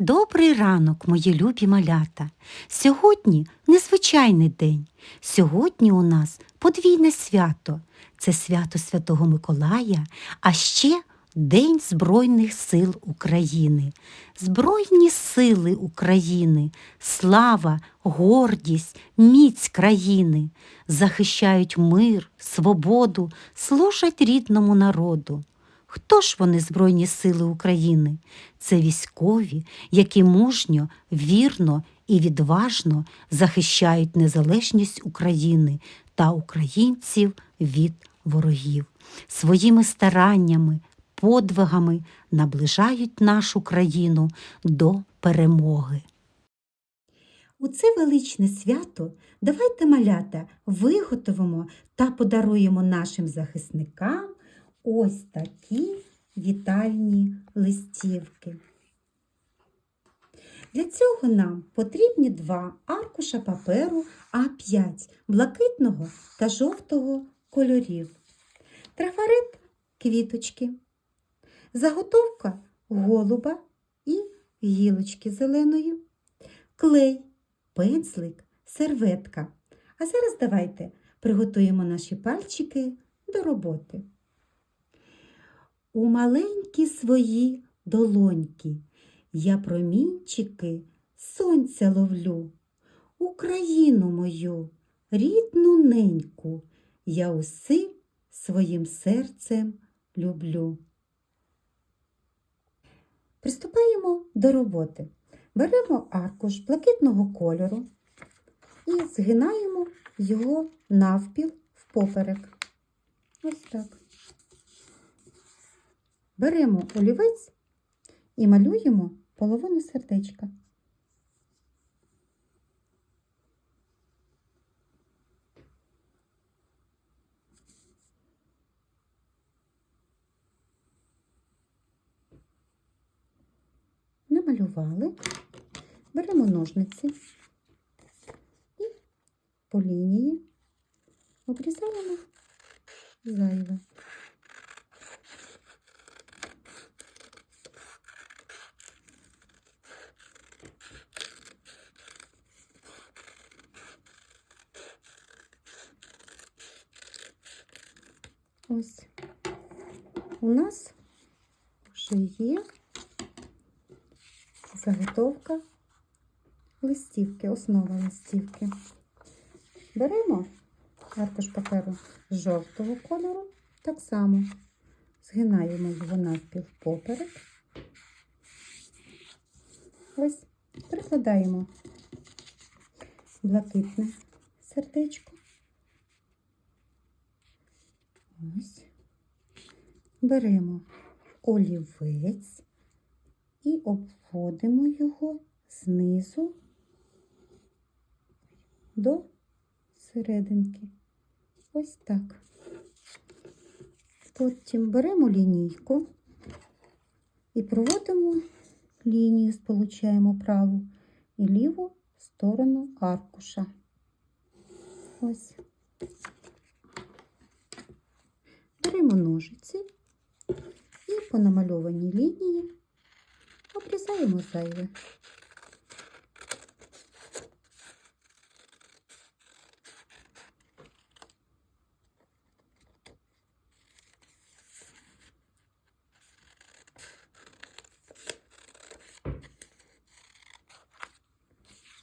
Добрий ранок, мої любі малята. Сьогодні незвичайний день. Сьогодні у нас подвійне свято. Це свято Святого Миколая, а ще День Збройних сил України. Збройні сили України, слава, гордість, міць країни захищають мир, свободу, служать рідному народу. Хто ж вони Збройні сили України? Це військові, які мужньо, вірно і відважно захищають незалежність України та українців від ворогів. Своїми стараннями, подвигами наближають нашу країну до перемоги. У це величне свято давайте малята виготовимо та подаруємо нашим захисникам ось такі вітальні листівки. Для цього нам потрібні два аркуша паперу А5 блакитного та жовтого кольорів, трафарет квіточки, заготовка голуба і гілочки зеленої, клей, пензлик, серветка. А зараз давайте приготуємо наші пальчики до роботи. У маленькі свої долоньки я промінчики сонця ловлю. Україну мою, рідну неньку, я усім своїм серцем люблю. Приступаємо до роботи. Беремо аркуш блакитного кольору і згинаємо його навпіл впоперек. Ось так. Беремо олівець і малюємо половину сердечка. Намалювали, беремо ножниці і по лінії обрізаємо зайве. Ось у нас вже є заготовка листівки, основа листівки. Беремо аркуш паперу жовтого кольору, так само згинаємо його навпіл поперек. Ось прикладаємо блакитне сердечко. Ось. Беремо олівець і обводимо його знизу до серединки. Ось так. Потім беремо лінійку і проводимо лінію, сполучаємо праву і ліву сторону аркуша. Ось. Беремо ножиці і по намальованій лінії обрізаємо зайве.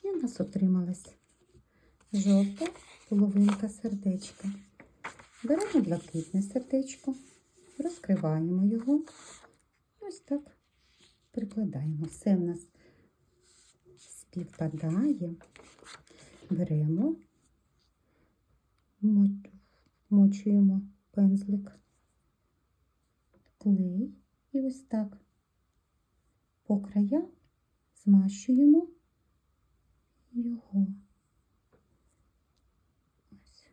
І у нас отрималась жовта половинка сердечка. Беремо блакитне сердечко, розкриваємо його. Ось так прикладаємо. Все в нас співпадає. Беремо, вмочуємо пензлик, клей і ось так по краях змащуємо його. Ось.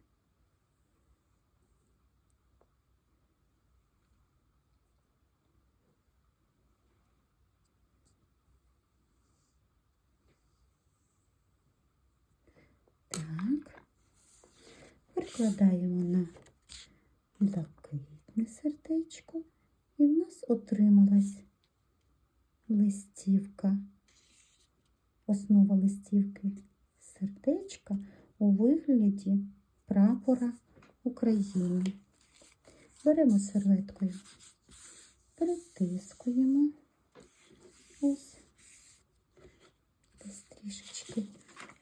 Так, прикладаємо на блакитне сердечко, і в нас отрималась листівка основа листівки сердечка у вигляді прапора України. Беремо серветкою, притискуємо. Ось. Десь трішечки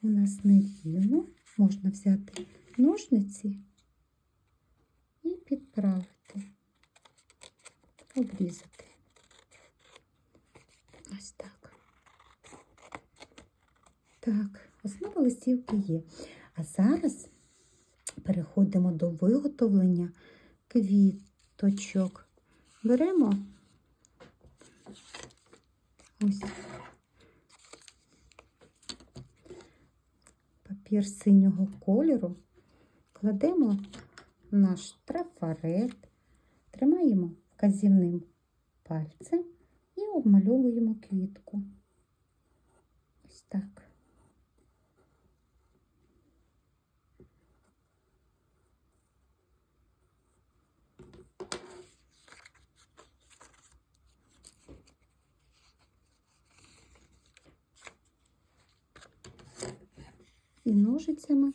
у нас нерівно. Можна взяти ножниці і підправити, обрізати. Ось так. Так, основа листівки є. А зараз переходимо до виготовлення квіточок. Беремо ось папір синього кольору, кладемо наш трафарет, тримаємо вказівним пальцем і обмальовуємо квітку. Ось так. І ножицями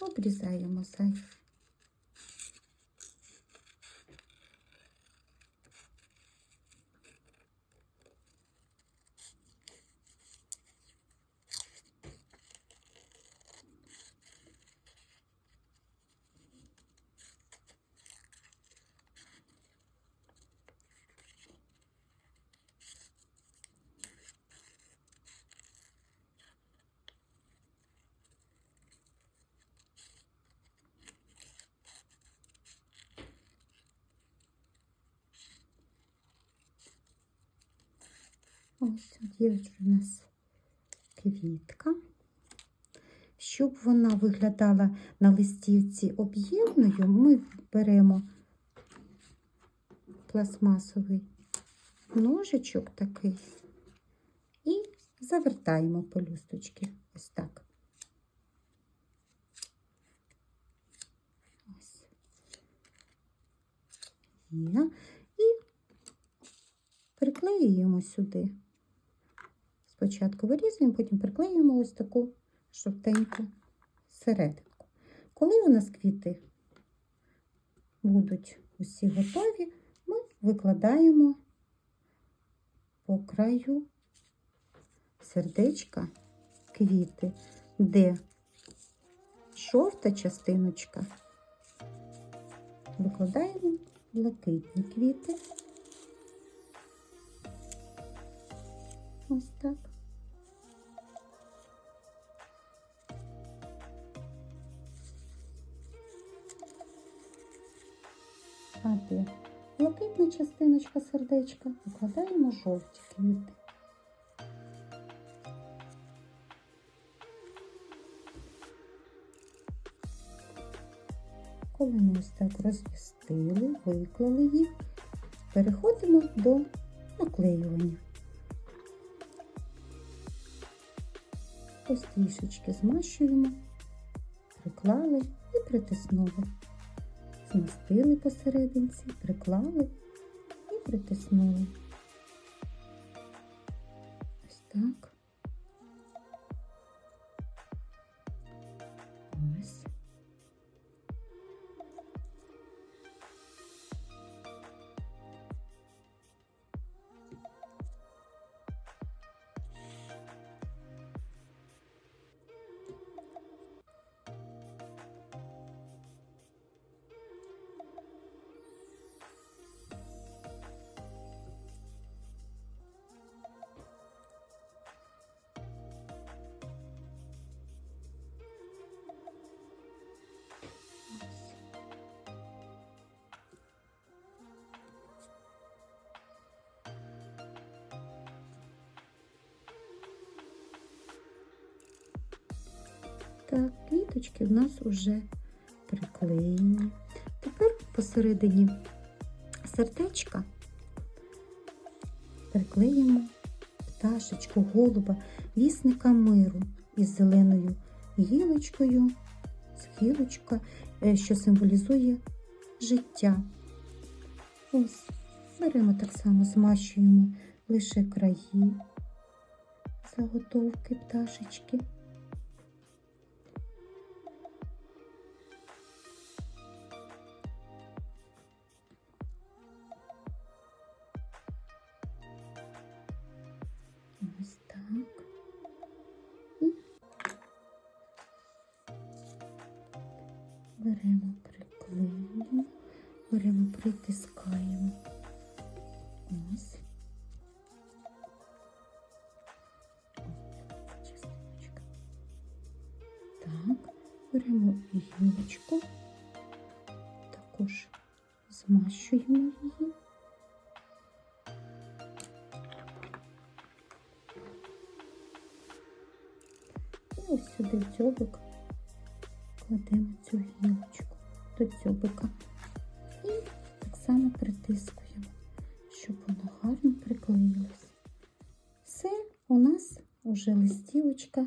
обрізаємо зайве. Ось є у нас квітка. Щоб вона виглядала на листівці об'ємною, ми беремо пластмасовий ножичок такий і завертаємо пелюсточки. Ось так. Ось. І приклеюємо сюди. Спочатку вирізуємо, потім приклеюємо ось таку жовтеньку серединку. Коли у нас квіти будуть усі готові, ми викладаємо по краю сердечка квіти, де жовта частиночка викладаємо блакитні квіти. Ось так. А блакитна частиночка сердечка викладаємо жовті квіти. Коли ми ось так розмістили, виклали їх, переходимо до наклеювання. Ось трішечки змащуємо, приклали і притиснули. Змастили посерединці, приклали і притиснули. Ось так. Так, квіточки в нас вже приклеєні. Тепер посередині сердечка приклеїмо пташечку, голуба, вісника миру із зеленою гілочкою, гілочка, е, що символізує життя. Ось, беремо так само, змащуємо лише краї, заготовки пташечки. Беремо, приклеюємо, беремо, притискаємо. Ось. Так, беремо гілочку, також змащуємо її. І ось сюди в кладемо цю гілочку до дзьобика. І так само притискуємо, щоб воно гарно приклеїлось. Все, у нас уже листівочка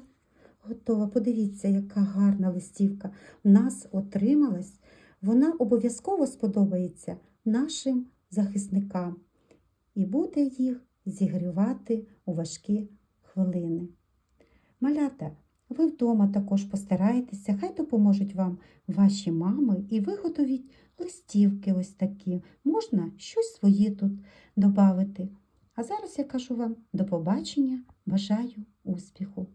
готова. Подивіться, яка гарна листівка в нас отрималась. Вона обов'язково сподобається нашим захисникам і буде їх зігрівати у важкі хвилини. Малята, ви вдома також постарайтеся, хай допоможуть вам ваші мами і виготовіть листівки ось такі. Можна щось своє тут додати. А зараз я кажу вам до побачення, бажаю успіху!